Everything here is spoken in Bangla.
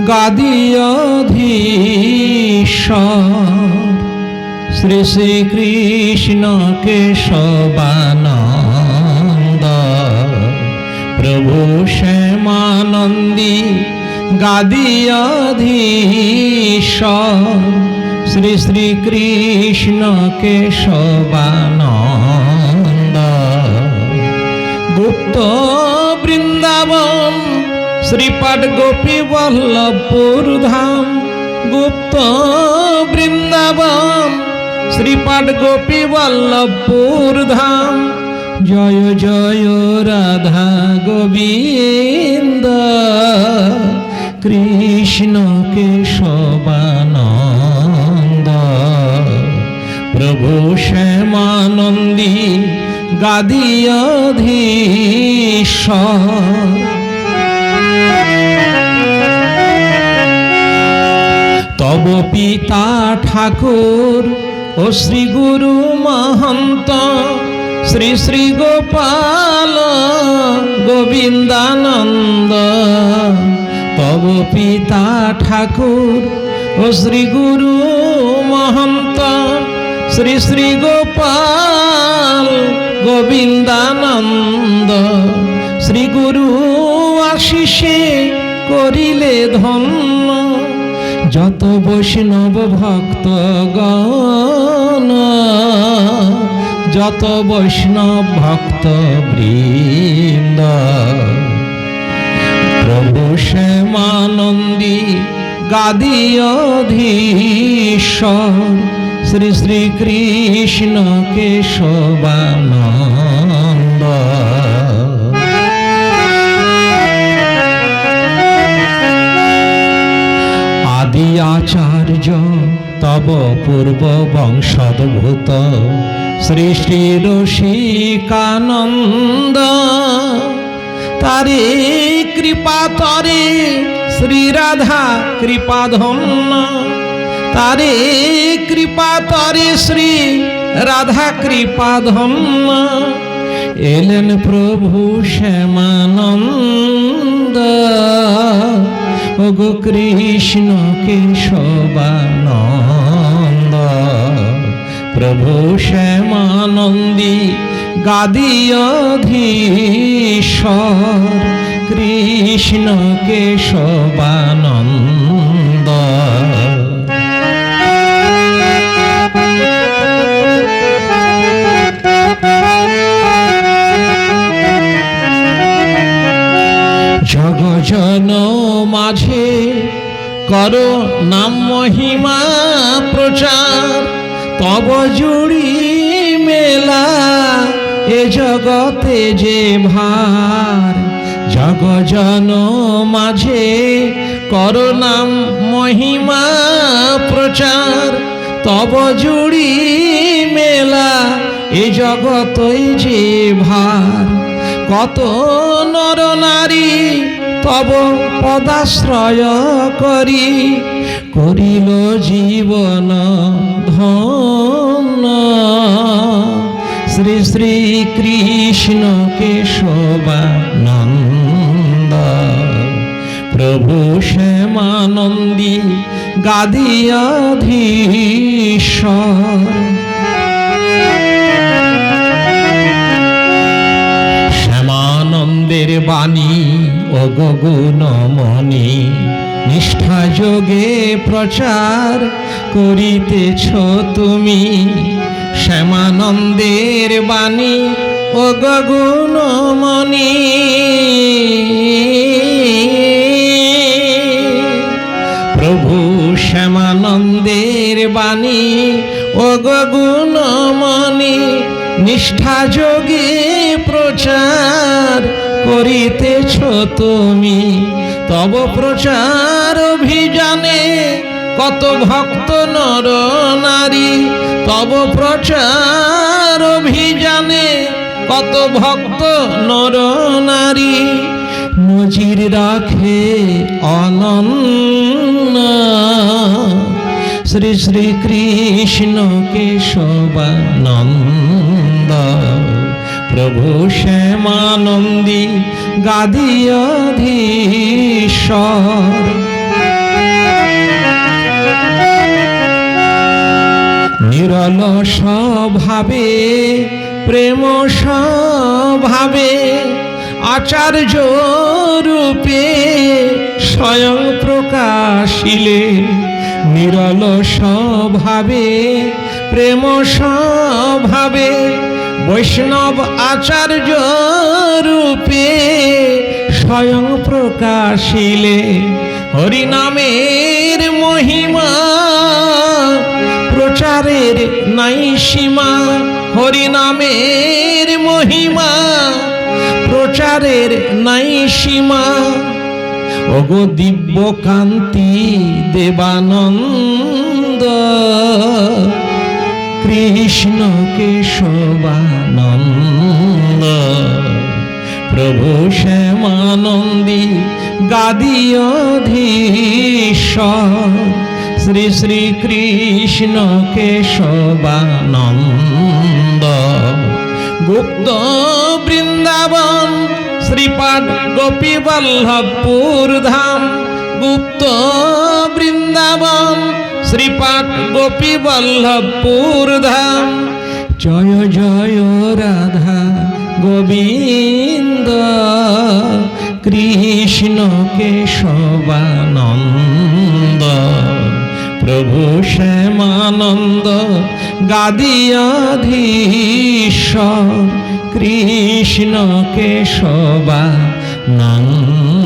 গাদিয়াধীশ্বর শ্রী শ্রীকৃষ্ণ কেশবানন্দ প্রভু শ্যামানন্দী গাদিয়াধীশ্বর শ্রী শ্রীকৃষ্ণ কেশবানন্দ গুপ্ত বৃন্দাবন শ্রীপাঠ গোপী বল্লভপুর ধাম, গুপ্ত বৃন্দাবন। শ্রীপাঠ গোপী বল্লভপুর ধাম, জয় জয় রাধা গোবিন্দ। কৃষ্ণ কেশবানন্দ। প্রভু শ্যামানন্দী গাদিয়াধীশ্বর তব পিতা ঠাকুর ও শ্রী গুরু মহন্ত, শ্রী শ্রী গোপাল গোবিন্দানন্দ। তব পিতা ঠাকুর ও শ্রী গুরু মহন্ত, শ্রী শ্রী গোপাল গোবিন্দানন্দ। শ্রী গুরু আশিসে করিলে ধন্য যত বৈষ্ণব ভক্ত গণ, যত বৈষ্ণব ভক্ত বৃন্দ, প্রভু শ্যামানন্দী গাদিয়াধীশ্বর শ্রী শ্রী কৃষ্ণ কেশবানন্দ। আচার্য, তব পূর্ব বংশোদ্ভূত। শ্রী শ্রী রসিকানন্দ তারে কৃপা তরে শ্রী রাধা কৃপা ধন্য তারে কৃপা তরে শ্রী রাধা কৃপা ধন্য এলেন প্রভু শ্যামানন্দ। ওগো কৃষ্ণ কেশবানন্দ প্রভু শ্যামানন্দী গাদিয়াধীশ্বর কৃষ্ণ কেশবানন্দ কর নাম মহিমা প্রচার, তব জুড়ি মেলা এ জগতে যে ভার। জগজন মাঝে করো নাম মহিমা প্রচার, তব জুড়ি মেলা এ জগতই যে ভার। কত নর নারী তব পদাশ্রয় করি, করিল জীবন ধন্য। শ্রী শ্রী কৃষ্ণ কেশবানন্দ, প্রভু শ্যামানন্দী গাদিয়াধীশ্বর শ্যামানন্দের বাণী ও গগুণমণি নিষ্ঠা যোগে প্রচার করিতেছ তুমি। শ্যামানন্দের বাণী ও গগুণমণি প্রভু শ্যামানন্দের বাণী ও গগুণমণি নিষ্ঠা যোগে প্রচার করিতেছ তুমি? তব প্রচার অভিযানে কত ভক্ত নর নারী, তব প্রচার অভিযানে কত ভক্ত নর নারী। নজির রাখে অনন্য। শ্রী শ্রী কৃষ্ণ কেশবানন্দ। প্রভু শ্যামানন্দী গাদি অধীশ্বর নিরল স্বভাবে প্রেম স্বভাবে আচার্য রূপে স্বয়ং প্রকাশিলে। নিরল স্বভাবে প্রেম স্বভাবে বৈষ্ণব আচার্য রূপে স্বয়ং প্রকাশিলে হরিনামের মহিমা, প্রচারের নাই সীমা, হরিনামের মহিমা, প্রচারের নাই সীমা। ওগো দিব্য কান্তি দেবানন্দ কৃষ্ণ কেশবানন্দ। প্রভু শ্যামানন্দী গাদিয়ধীশ্বর শ্রী শ্রী কৃষ্ণ কেশবানন্দ। গুপ্ত বৃন্দাবন শ্রীপাদ গোপী বল্লভপুর ধাম। গুপ্ত বৃন্দাবন শ্রীপাদ গোপী বল্লভপুর ধাম। জয় জয় রাধা গোবিন্দ। কৃষ্ণ কেশবানন্দ। প্রভু শ্যামানন্দ গাদিয়াধীশ্বর। কৃষ্ণ কেশবানন্দ।